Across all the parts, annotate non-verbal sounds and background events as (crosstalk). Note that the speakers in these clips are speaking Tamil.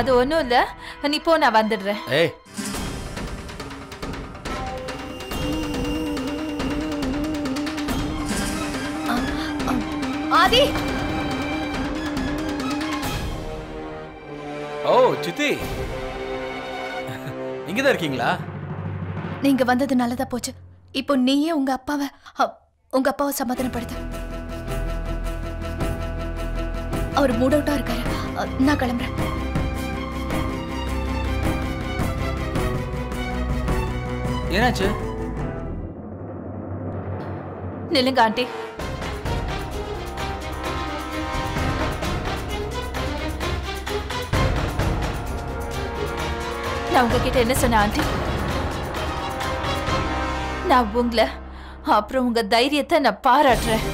அது ஒண்ணும் இல்ல. நீ போ நான் வந்துடுறேன். ஏய். ஆதி. ஓ சித்தி. இங்கதான் இருக்கீங்களா? நீங்க வந்தது நல்லதா போச்சு. இப்போ நீயே உங்க அப்பாவை உங்க அப்பாவை சமாதானப்படுத்து. அவர் மூட் அவுட்டா இருக்காரு நான் கிளம்புறேன். என்னாச்சு? நில்லுங்க ஆண்டி. நான் உங்ககிட்ட என்ன சொன்னேன் ஆண்டி? நான் உங்களை அப்புறம் உங்க தைரியத்தை நான் பாராட்டுறேன்.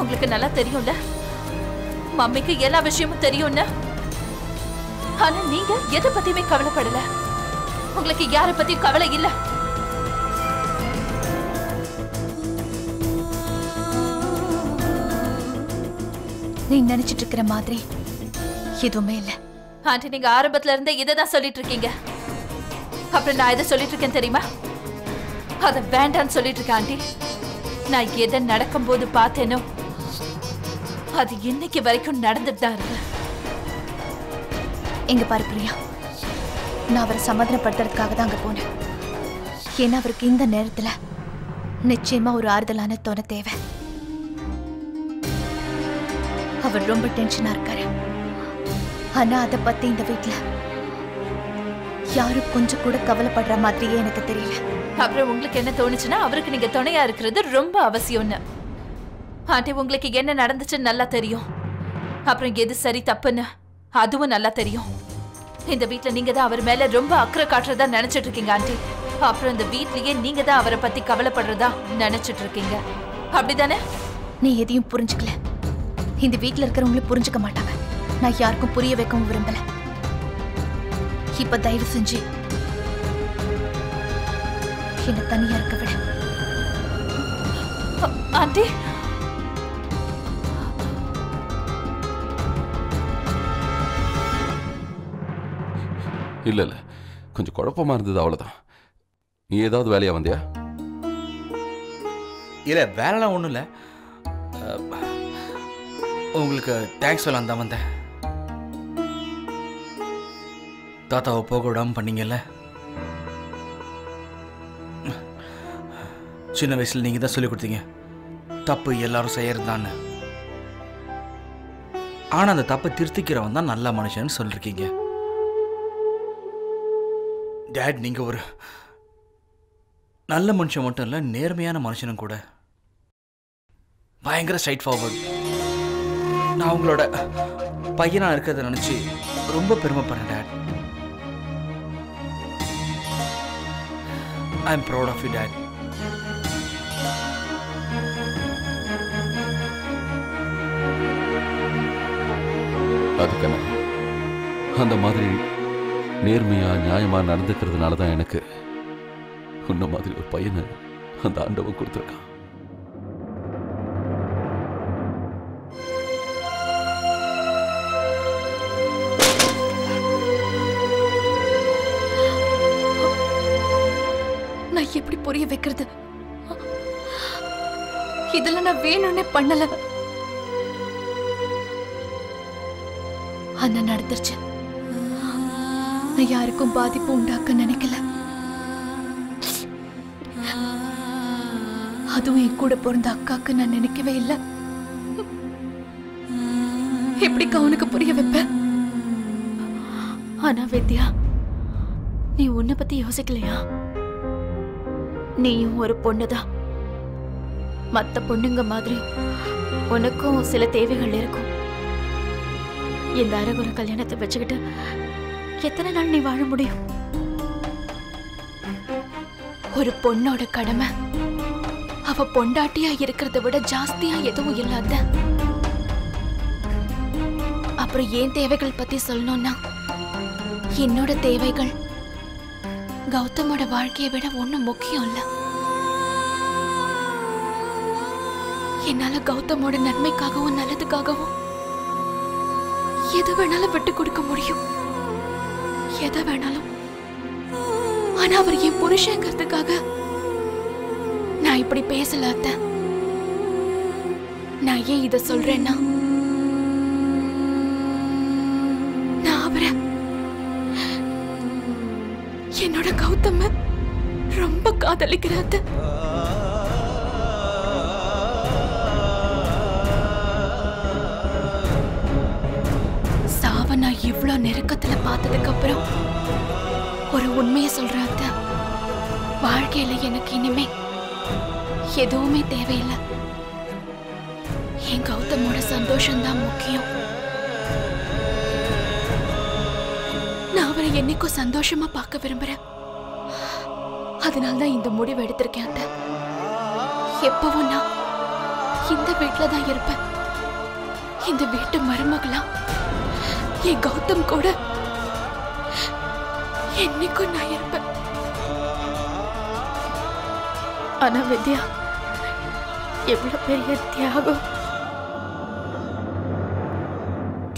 உங்களுக்கு நல்லா தெரியும்ல? மம்மிக்கு எல்லா விஷயமும் தெரியும்ல? ஆனா நீங்க எதை பத்தியுமே கவலைப்படல. உங்களுக்கு யாரை பத்தியும் கவலை இல்லை. நீ நினைச்சிட்டு இருக்கிற மாதிரி எதுவுமே இல்ல. ஆண்டி நீங்க ஆரம்பத்துல இருந்தே இதை தான் சொல்லிட்டு இருக்கீங்க. அப்புறம் நான் எதை சொல்லிட்டு இருக்கேன் தெரியுமா? அத வேண்டான்னு சொல்லிட்டு இருக்கேன் ஆண்டி. நான் எதை நடக்கும்போது பார்த்தேனோ அது இன்னைக்கு வரைக்கும் நடந்துட்டு தான் இருக்கு. இங்க பாரு பிரியா. நான் அவரை சமாதானப்படுத்துறதுக்காக தான் அங்கே போனேன். ஏன்னா அவருக்கு இந்த நேரத்தில் நிச்சயமா ஒரு ஆறுதலான துணை தேவை. அவர் ரொம்ப டென்ஷனா இருக்காரு. ஆனா அதை பத்தி இந்த வீட்டில் யாரும் கொஞ்சம் கூட கவலைப்படுற மாதிரியே எனக்கு தெரியல. அப்புறம் உங்களுக்கு என்ன தோணுச்சுன்னா அவருக்கு நீங்க துணையா இருக்கிறது ரொம்ப அவசியம்னு. ஆண்டி உங்களுக்கு என்ன நடந்துச்சுன்னு நல்லா தெரியும். அப்புறம் எது சரி தப்புன்னு அதுவும் நல்லா தெரியும். இந்த வீட்ல நீங்க தான் அவர் மேல ரொம்ப அக்கறை காட்டுறதா நினைச்சிட்டு இருக்கீங்க ஆண்டி. அப்புறம் இந்த வீட்லயே நீங்க தான் அவரை பத்தி கவலைப்படுறதா நினைச்சிட்டு இருக்கீங்க அப்படிதானே நீ எதையும் புரிஞ்சுக்கல. இந்த வீட்ல இருக்கிறவங்களும் புரிஞ்சுக்க மாட்டாங்க. நான் யாருக்கும் புரிய வைக்கவும் விரும்பல. இப்ப தயவு செஞ்சு என்ன தனியா இருக்க விட. ஆண்டி. இல்ல இல்ல கொஞ்சம் குழப்பமா இருந்தது அவ்வளவுதான். நீ ஏதாவது வேலையா வந்தியா? இல்லை வேலைலாம் ஒன்றும் இல்லை. உங்களுக்கு தேங்க்ஸ் சொல்லலாம் தான் வந்தேன். தாத்தாவை போக விடாம பண்ணீங்கல்ல? சின்ன வயசுல நீங்க தான் சொல்லி கொடுத்தீங்க. தப்பு எல்லாரும் செய்யறதான்னு ஆனா அந்த தப்பை திருத்திக்கிறவன் தான் நல்ல மனுஷன்னு சொல்லிருக்கீங்க. டேட் நீங்கள் ஒரு நல்ல மனுஷன் மட்டும் இல்லை நேர்மையான மனுஷனும் கூட. பயங்கர ஸ்ட்ரைட் ஃபார்வர்ட் நான் உங்களோட பையனாக இருக்கிறத நினச்சி ரொம்ப பெருமைப்படுறேன் dad I am proud of you dad அதுக்கான அந்த மாதிரி நேர்மையா நியாயமா நடந்துக்கிறதுனால தான் எனக்கு உன்ன மாதிரி ஒரு பையனை அந்த ஆண்டவன் கொடுத்துருக்கான். நான் எப்படி புரிய வைக்கிறது? இதெல்லாம் நான் வேணும்னே பண்ணல. ஆனா நடந்துருச்சு. யாருக்கும் பாதிப்பு உண்டாக்க நினைக்கல. அதுவும் என் கூட பிறந்த அக்காக்கு நான் நினைக்கவே இல்லை. எப்படி அவனுக்கு புரிய வைப்பேன் ஆனா வித்யா நீ உன்னை பத்தி யோசிக்கலையா? நீயும் ஒரு பொண்ணுதான். மத்த பொண்ணுங்க மாதிரி உனக்கும் சில தேவைகள் இருக்கும். இந்த அரகுர கல்யாணத்தை வச்சுக்கிட்டு எத்தனை நாள் நீ வாழ முடியும்? ஒரு பொண்ணோட கடமை. அவ பொண்டாட்டியா இருக்கிறத விட ஜாஸ்தியா எதுவும் இல்லாத. அப்புறம் ஏன் தேவைகள் பத்தி சொல்லணும்னா என்னோட தேவைகள் கௌதமோட வாழ்க்கையை விட ஒண்ணும் முக்கியம் இல்ல. என்னால கௌதமோட நன்மைக்காகவும் நல்லதுக்காகவும் எது வேணாலும் விட்டு கொடுக்க முடியும். எதை வேணாலும். ஆனா அவர் என் புருஷங்கிறதுக்காக நான் இப்படி பேசல அத்த. நான் ஏன் இத சொல்றேன்னா? நான் அவரை என்னோட கௌதம ரொம்ப காதலிக்கிறாத்த நான் நெருக்கத்துல பார்த்ததுக்கு அப்புறம் ஒரு உண்மையை சொல்ற அத்தை. வாழ்க்கையில எனக்கு இனிமே எதுவுமே தேவையில்லை என் கௌதமோட சந்தோஷம்தான் முக்கியம் நான் அவரை என்னைக்கும் சந்தோஷமா பார்க்க விரும்புறேன் அதனால்தான் இந்த முடிவு எடுத்திருக்கேன் அத்தை. எப்பவும் நான் இந்த வீட்டில் தான் இருப்பேன் இந்த வீட்டு மருமகளா என் கௌதம் கூட. என்னைக்கும் நான் இருப்பேன். ஆனா வித்யா எவ்வளவு பெரிய தியாகம்.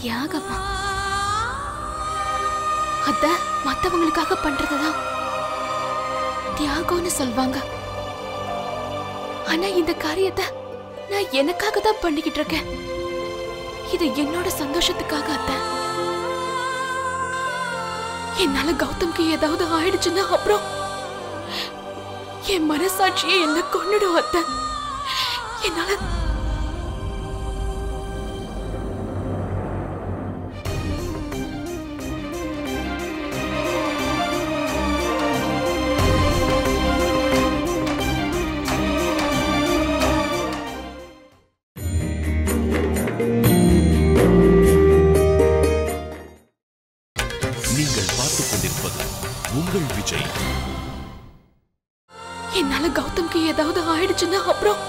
தியாகமா? அத மத்தவங்களுக்காக பண்றதுதான். தியாகம்னு சொல்வாங்க. ஆனா இந்த காரியத்தை நான் எனக்காக தான் பண்ணிக்கிட்டு இருக்கேன். இது என்னோட சந்தோஷத்துக்காக அத்தை. என்னால கௌதம்க்கு ஏதாவது ஆயிடுச்சுன்னா அப்புறம் என் மனசாட்சியை என்ன கொண்டுடும் அத்தை. என்னால என்னால கௌதம்க்கு ஏதாவது ஆயிடுச்சுன்னா அப்புறம்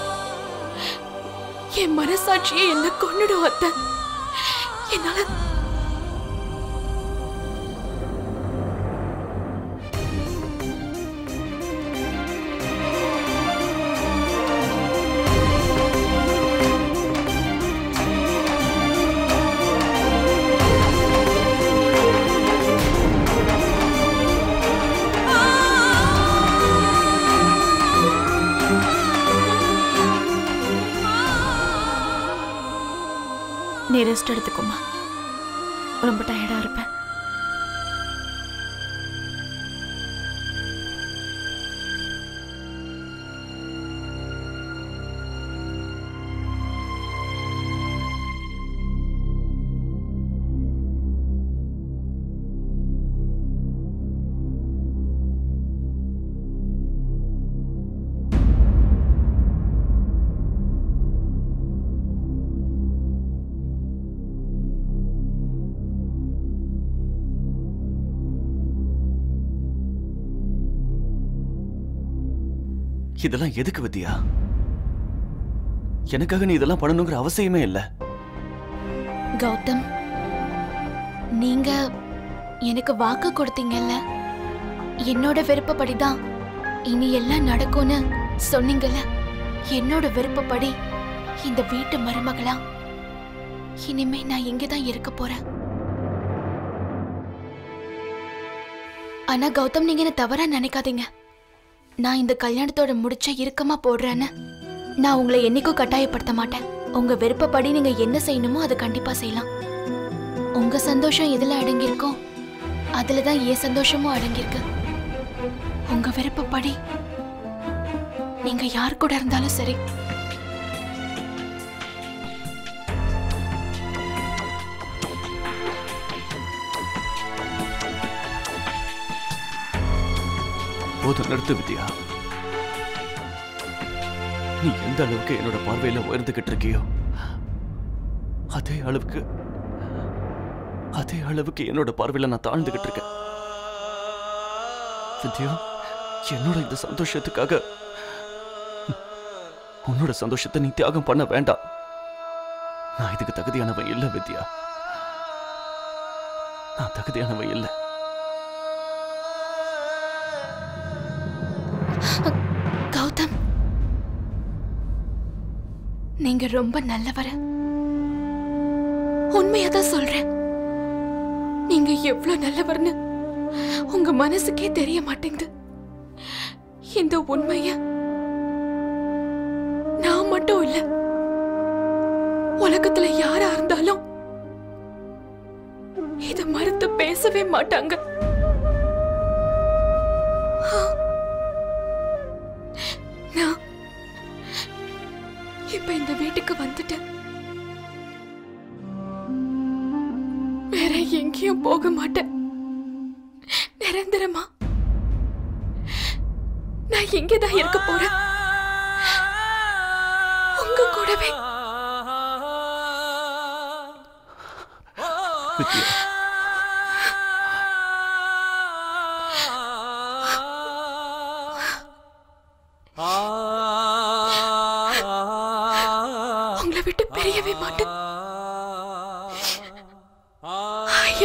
என் மனசாட்சியை என்ன கொண்டுடும் அத்தை? என்னால நீ ரெஸ்ட் எடுத்துக்கோமா ரொம்ப டயர்டா இருப்பேன். இதெல்லாம் எதுக்கு வித்யா? எனக்காக நீ இதெல்லாம் பண்ணணுங்கிற அவசியமே இல்லை. கௌதம் நீங்க எனக்கு வாக்கு கொடுத்தீங்கல்ல? என்னோட விருப்பப்படிதான் இனி எல்லாம் நடக்கும்னு சொன்னீங்கல்ல? என்னோட விருப்பப்படி இந்த வீட்டு மருமகளா? இனிமே நான் இங்கதான் இருக்க போறேன். ஆனா கௌதம் நீங்க என்ன தவறா நினைக்காதீங்க. நான் இந்த கல்யாணத்தோட முடிச்ச இறுக்கமா போடுறேன்னு. நான் உங்களை என்னைக்கும் கட்டாயப்படுத்த மாட்டேன். உங்க விருப்பப்படி நீங்க என்ன செய்யணுமோ அதை கண்டிப்பா செய்யலாம். உங்க சந்தோஷம் எதுல அடங்கியிருக்கோ அதுல தான் என் சந்தோஷமும் அடங்கியிருக்கு. உங்க விருப்பப்படி நீங்க யார் கூட இருந்தாலும் சரி. போதும் நிறுத்து வித்யா. நீ எந்த அளவுக்கு என்னோட பார்வையில உயர்ந்துகிட்டு இருக்கியோ அதே அளவுக்கு அதே அளவுக்கு என்னோட பார்வையில நான் தாழ்ந்துகிட்டு இருக்கேன். வித்யா என்னோட இந்த சந்தோஷத்துக்காக உன்னோட சந்தோஷத்தை நீ தியாகம் பண்ண வேண்டாம். நான் இதுக்கு தகுதியானவன் இல்லை வித்யா. நான் தகுதியானவன் இல்லை. நீங்க ரொம்ப நல்லவர. உண்மையா தான் சொல்றேன். நீங்க எவ்வளவு நல்லவர்னு உங்க மனசுக்கே தெரிய மாட்டேங்குது. இந்த உண்மைய நான் மட்டும் இல்ல உலகத்துல யாரா இருந்தாலும் இதை மறுத்து பேசவே மாட்டாங்க. எங்கேயும் போக மாட்டேன்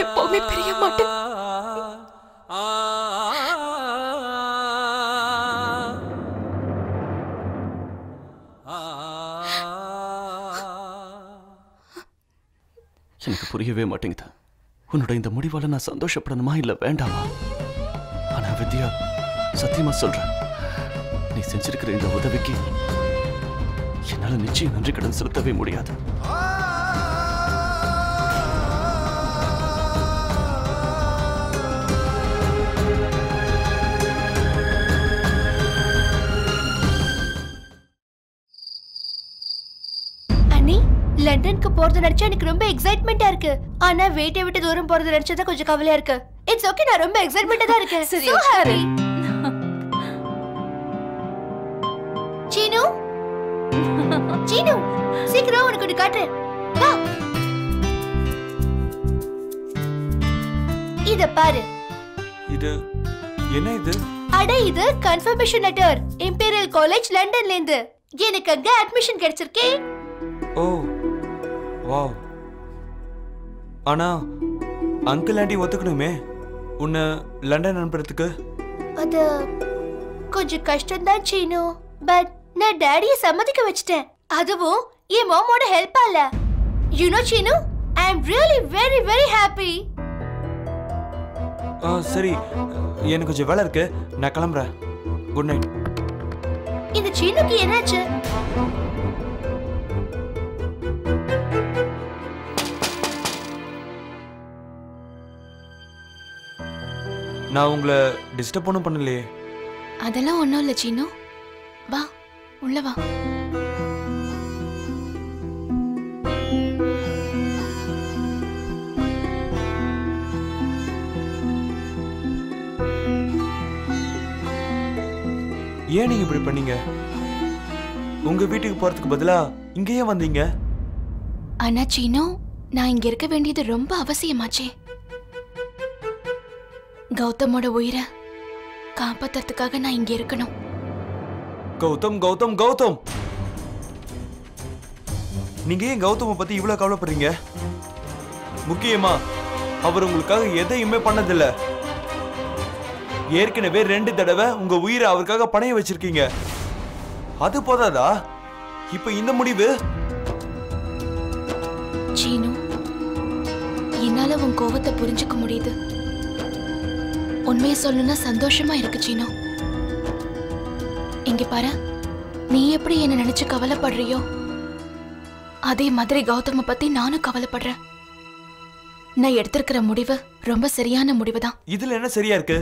எப்பவுமே பிரிய மாட்டேன். எனக்கு புரியவே மாட்டேங்குது. உன்னோட இந்த முடிவால நான் சந்தோஷப்படணுமா இல்ல வேண்டாமா? ஆனா வித்யா சத்தியமா சொல்றேன். நீ செஞ்சிருக்கிற இந்த உதவிக்கு என்னால நிச்சயம் நன்றி கடன் செலுத்தவே முடியாது. அண்ணி லண்டனுக்கு போறது நினைச்சா எனக்கு ரொம்ப எக்ஸைட்மெண்டா இருக்கு. ஆனா வீட்டை விட்டு தூரம் போறது நினைச்சா கொஞ்சம் கவலையா இருக்கு. இட்ஸ் ஓகே நான் ரொம்ப எக்ஸைட்மெண்டா தான் இருக்கேன். (laughs) சரி, happy. சீனு? சீனு சீக்கிரம் உனக்கு ஒன்று காட்டுறேன் வா. இத பாரு. இது என்ன இது? அட இது கன்ஃபர்மேஷன் லெட்டர் இம்பீரியல் காலேஜ் லண்டன்ல இருந்து. எனக்கு அங்க அட்மிஷன் கிடைச்சிருக்கே. Oh wow. ஆனா அங்கிள் ஆண்டி ஒத்துக்கணுமே? உன்னை லண்டன் அனுப்புறதுக்கு? அது கொஞ்சம் கஷ்டம்தான் சீனு. பட் நான் டாடியை சம்மதிக்க வச்சிட்டேன். அதுவும் என் மாமோட ஹெல்ப்பால you know Seenu I am really very very happy ஆ, சரி. எனக்கு கொஞ்சம் வேலை இருக்கு. நான் கிளம்புறேன். குட் நைட் இந்த சீனுக்கு என்னாச்சு? நான் உங்களை டிஸ்டர்ப் ஒன்றும் பண்ணலையே. அதெல்லாம் ஒண்ணும் இல்ல சீனு. வா உள்ள வா. ஏன் நீங்க இப்படி பண்ணீங்க? உங்க வீட்டுக்கு போறதுக்கு பதிலா இங்கேயே வந்தீங்க? ஆனா சீனு நான் இங்க இருக்க வேண்டியது ரொம்ப அவசியமாச்சே. கௌதமோட உயிரை காப்பாத்துறதுக்காக நான் இங்க இருக்கணும். கௌதம் கௌதம் கௌதம்! நீங்க ஏன் கௌதம பத்தி இவ்வளவு கவலைப்படுறீங்க? முக்கியமா அவர் உங்களுக்காக எதையுமே பண்ணதில்ல. ஏற்கனவே ரெண்டு தடவை உங்க உயிரை அவருக்காக பணைய வச்சிருக்கீங்க. அது போதாதா? இப்ப இந்த முடிவு? சீனு என்னால உன் கோவத்தை புரிஞ்சுக்க முடியுது. உண்மையை சொல்லணும்னா சந்தோஷமா இருக்கு சீனு. இங்க பாரு. நீ எப்படி என்ன நினைச்சு கவலைப்படுறியோ அதே மாதிரி கௌதம பத்தி நானும் கவலைப்படுறேன். நான் எடுத்திருக்கிற முடிவு ரொம்ப சரியான முடிவு தான் இதுல என்ன சரியா இருக்கு?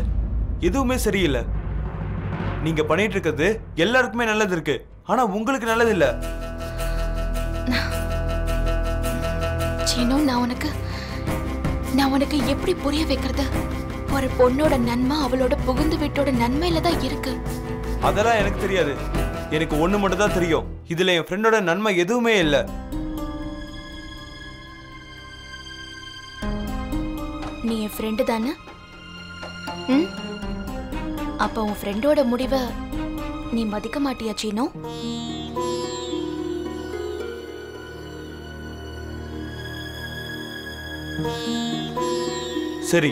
எதுவுமே சரியில்லை. நீங்க பண்ணிட்டு இருக்கிறது எல்லாருக்குமே நல்லது இருக்கு. ஆனா உங்களுக்கு நல்லது இல்ல. சீனு நான் உனக்கு நான் உனக்கு எப்படி புரிய வைக்கிறது? ஒரு பொண்ணோட நன்மை அவளோட புகுந்து வீட்டோட நன்மையில தான் இருக்கு. அதெல்லாம் எனக்கு தெரியாது. எனக்கு ஒண்ணு மட்டும் தான் தெரியும். இதுல என் ஃப்ரெண்டோட நன்மை எதுவுமே இல்ல. நீ என் ஃப்ரெண்டு தானே? ம்? அப்ப உன் ஃப்ரெண்டோட முடிவை நீ மதிக்க மாட்டியா சீனு? சரி.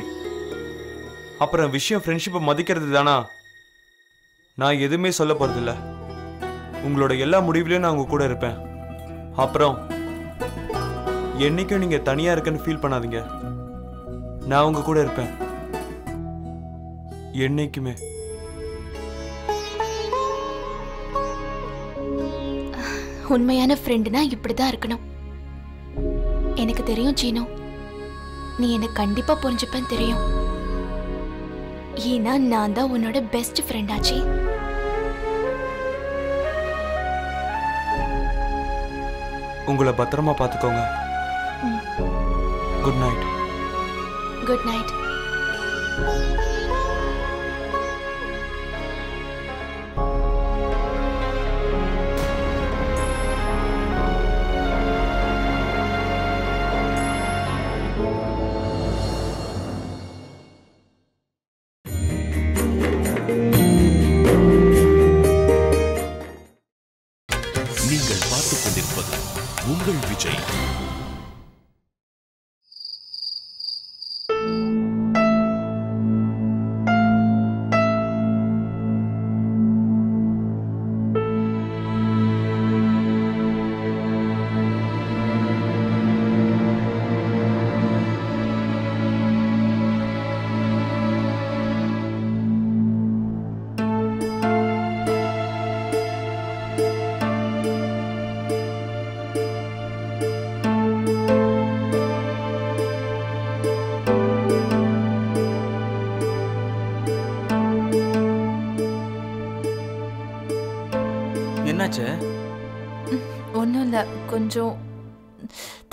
அப்புறம் விஷயம் ஃப்ரெண்ட்ஷிப்பை மதிக்கிறது தானா நான் எதுவுமே சொல்ல போறதில்ல. உங்களோட எல்லா முடிவுலையும் நான் உங்க கூட இருப்பேன். அப்புறம் என்னைக்கும் நீங்க தனியா இருக்குன்னு ஃபீல் பண்ணாதீங்க. நான் உங்க கூட இருப்பேன். என்னைக்குமே. உண்மையான ஃப்ரெண்டுனா இப்படிதான் இருக்கணும். எனக்கு தெரியும் சீனோ. நீ என்ன கண்டிப்பா புரிஞ்சுப்பேன்னு தெரியும். ஏன்னா நான் தான் உன்னோட பெஸ்ட் ஃப்ரெண்ட் ஆச்சே. உங்களை பத்திரமா பார்த்துக்கோங்க. குட் நைட் குட் நைட்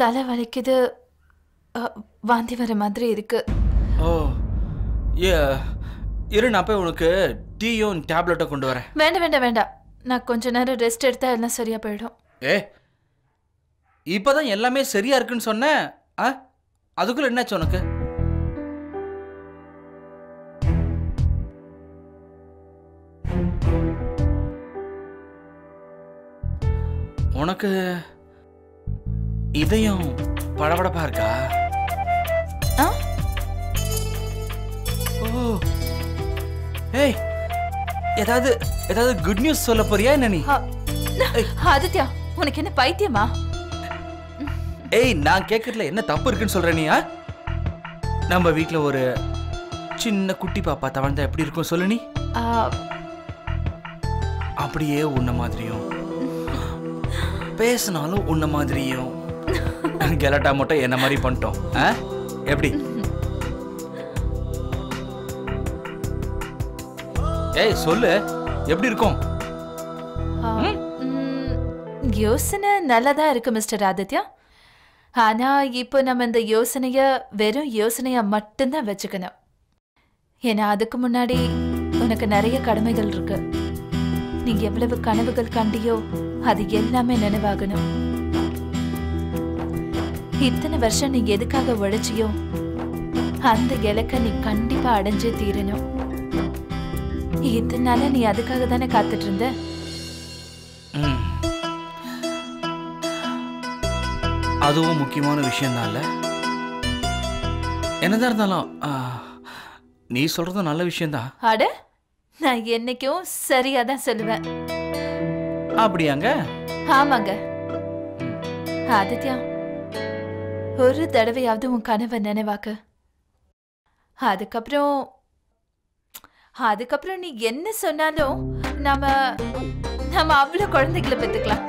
தலை வலிக்குது வாந்தி வர மாதிரி இருக்கு. ஓ ஏ இரு நான் போய் உனக்கு டீயும் டேப்லெட்டை கொண்டு வரேன். வேண்டாம் வேண்டாம் வேண்டாம். நான் கொஞ்ச நேரம் ரெஸ்ட் எடுத்தா எல்லாம் சரியா போயிடும். ஏ இப்போதான் எல்லாமே சரியா இருக்குன்னு சொன்னேன். ஆ அதுக்குள்ள என்னாச்சு உனக்கு? உனக்கு இதயம் படபடப்பா இருக்கா? ஓ. ஏய் ஏதாவது ஏதாவது குட் நியூஸ் சொல்ல போறியா என்ன நீ? ஆதித்யா உனக்கு என்ன பைத்தியமா? ஏய் நான் கேட்கறதுல என்ன தப்பு இருக்குன்னு சொல்ற நீ? நம்ம வீட்ல ஒரு சின்ன குட்டி பாப்பா தவழ்ந்தா எப்படி இருக்கும் சொல்லு நீ? அப்படியே உன்ன மாதிரியும். பேசினாலும் உன்ன மாதிரியும். (laughs) கெலட்டா மட்டும் என்ன மாதிரி பண்ணிட்டோம் ஆ? எப்படி? ஏய் சொல்லு எப்படி இருக்கும்? யோசனை நல்லதா இருக்கு மிஸ்டர் ஆதித்யா. ஆனா இப்போ நம்ம இந்த யோசனைய வெறும் யோசனைய மட்டும்தான் வச்சுக்கணும். ஏன்னா அதுக்கு முன்னாடி உனக்கு நிறைய கடமைகள் இருக்கு. நீ எவ்வளவு கனவுகள் கண்டியோ அது எல்லாமே நினைவாகணும். இத்தனை வருஷம் நீ எதுக்காக உழைச்சியோ அந்த இலக்க நீ கண்டிப்பா அடைஞ்சே தீரணும். இத்தனை நாளா நீ அதுக்காக தானே காத்துட்டு இருந்த. அதுவும் முக்கியமான விஷயம்தான்ல என்னதான் இருந்தாலும் நீ சொல்றதும் நல்ல விஷயம்தான். அட நான் என்னைக்கும் சரியா தான் சொல்லுவேன். அப்படியாங்க? ஆமாங்க. ஆதித்யா ஒரு தடவையாவது உன் கனவை நினைவாக்கு. அதுக்கப்புறம் அதுக்கப்புறம் நீ என்ன சொன்னாலும் நாம நாம அவ்வளவு குழந்தைகளை பெத்துக்கலாம்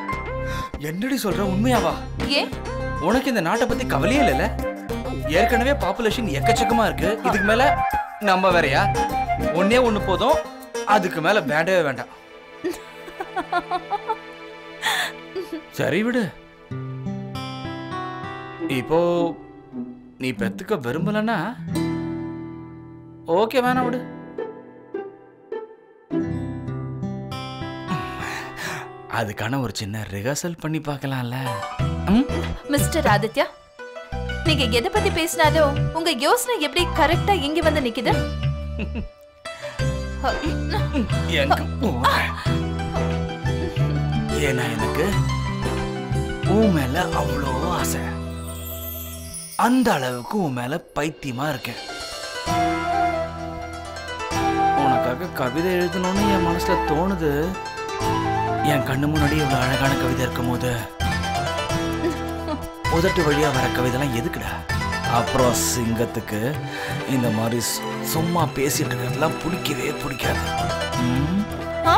என்னடி சொல்ற உண்மையாவா? ஏன்? உனக்கு இந்த நாட்டை பத்தி கவலையே இல்லைல்ல? ஏற்கனவே பாப்புலேஷன் எக்கச்சக்கமா இருக்கு. இதுக்கு மேல நம்ம வேறயா? ஒன்னே ஒண்ணு போதும். அதுக்கு மேல வேண்டவே வேண்டாம். சரி விடு. இப்போ நீ பெத்துக்க விரும்பலன்னா ஓகே வேணாம் விடு அதுக்கான ஒரு சின்ன ரிஹர்சல் பண்ணி பார்க்கலாம்ல? மிஸ்டர் ஆதித்யா நீங்க எதை பத்தி பேசினாலும் உங்க யோசனை எப்படி கரெக்டா இங்க வந்து நிக்குது? ஏன்னா எனக்கு உன் மேல அவ்வளோ அந்த அளவுக்கு உன் மேல பைத்தியமா இருக்கேன் உனக்காக கவிதை எழுதணும்னு என் மனசுல தோணுது என் கண்ணு முன்னாடி இவ்வளவு அழகான கவிதை இருக்கும் போது உதட்டு வழியா வர கவிதைலாம் எதுக்குடா அப்புறம் சிங்கத்துக்கு இந்த மாதிரி சு- சும்மா பேசிட்டு இருக்கிறதுலாம் பிடிக்கவே பிடிக்காது ம்? ஆ?